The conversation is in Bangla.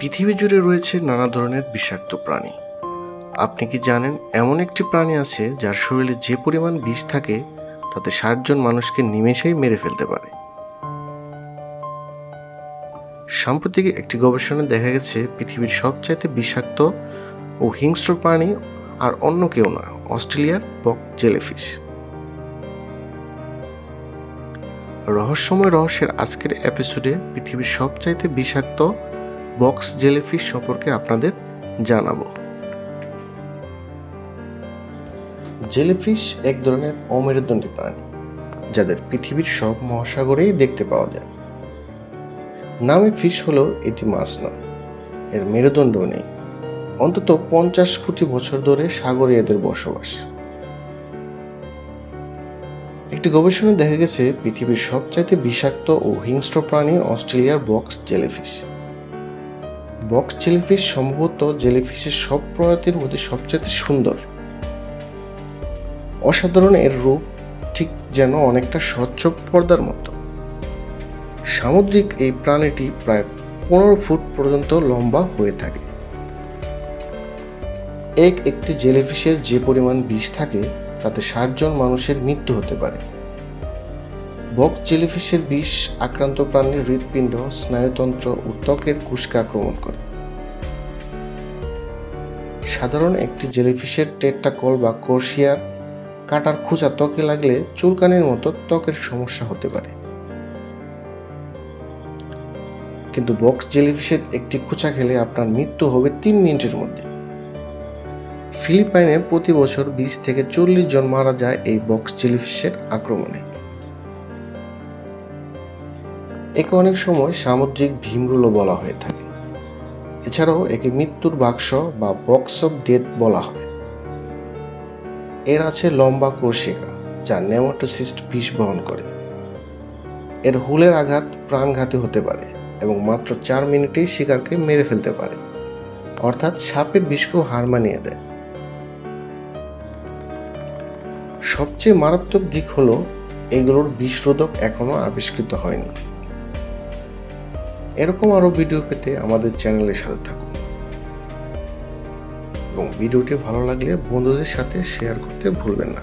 পৃথিবী জুড়ে রয়েছে নানা ধরনের বিষাক্ত প্রাণী। আপনি কি জানেন, এমন একটি প্রাণী আছে যার শরীরে যে পরিমাণ বিষ থাকে, তাতে ষাটজন মানুষকে নিমেষেই মেরে ফেলতে পারে। সাম্প্রতিক একটি গবেষণায় দেখা গেছে, পৃথিবীর সবচাইতে বিষাক্ত ও হিংস্র প্রাণী আর অন্য কেউ নয়, অস্ট্রেলিয়ার বক জেলিফিশ। রহস্যময় রহস্যের আজকের এপিসোডে পৃথিবীর সবচাইতে বিষাক্ত বক্স জেলিফিশ সম্পর্কে আপনাদের জানাব। জেলিফিশ এক ধরনের অমেরুদণ্ডী প্রাণী, যাদের পৃথিবীর সব মহাসাগরেই দেখতে পাওয়া যায়। নামে ফিশ হলেও এটি মাছ নয়, এর মেরুদণ্ড নেই। অন্তত পঞ্চাশ কোটি বছর ধরে সাগরে এদের বসবাস। একটি গবেষণায় দেখা গেছে, পৃথিবীর সবচাইতে বিষাক্ত ও হিংস্র প্রাণী অস্ট্রেলিয়ার বক্স জেলিফিশ। বক্স জেলিফিশ সম্ভবত জেলিফিশের সব প্রজাতির মধ্যে সবচেয়ে সুন্দর। অসাধারণ এর রূপ ঠিক যেন অনেকটা স্বচ্ছ পর্দার মতো। সামুদ্রিক এই প্রাণীটি প্রায় পনেরো ফুট পর্যন্ত লম্বা হয়ে থাকে। এক একটি জেলিফিশের যে পরিমাণ বিষ থাকে, তাতে ষাটজন মানুষের মৃত্যু হতে পারে। বক জেলিফিশের বিষ আক্রান্ত প্রাণীর হৃৎপিণ্ড, স্নায়ুতন্ত্র ও ত্বকের কুশকে আক্রমণ করে। সাধারণ একটি জেলিফিশের টেট্টাকল বা কোর্সিয়ার কাটার খোঁচা ত্বকে লাগলে চুলকানির মতো ত্বকের সমস্যা হতে পারে। কিন্তু বক্স জেলিফিশের একটি খোঁচা খেলে আপনার মৃত্যু হবে তিন মিনিটের মধ্যে। ফিলিপাইনে প্রতি বছর বিশ থেকে চল্লিশ জন মারা যায় এই বক্স জেলিফিশের আক্রমণে। একে অনেক সময় সামুদ্রিক ভীমরুলও বলা হয়ে থাকে। এছাড়াও একে মৃত্যুর বাক্স বা বক্স অফ ডেথ বলা হয়। এর আছে লম্বা কোর্শিকা যা নেমাটোসিস্ট বিষ বহন করে। এর হুলের আঘাত প্রাণঘাতী হতে পারে এবং মাত্র চার মিনিটেই শিকারকে মেরে ফেলতে পারে। অর্থাৎ সাপের বিষকেও হার মানিয়ে দেয়। সবচেয়ে মারাত্মক দিক হলো, এগুলোর বিষরোধক এখনও আবিষ্কৃত হয়নি। এরকম আরও ভিডিও পেতে আমাদের চ্যানেলের সাথে থাকুন। এবং ভিডিওটি ভালো লাগলে বন্ধুদের সাথে শেয়ার করতে ভুলবেন না।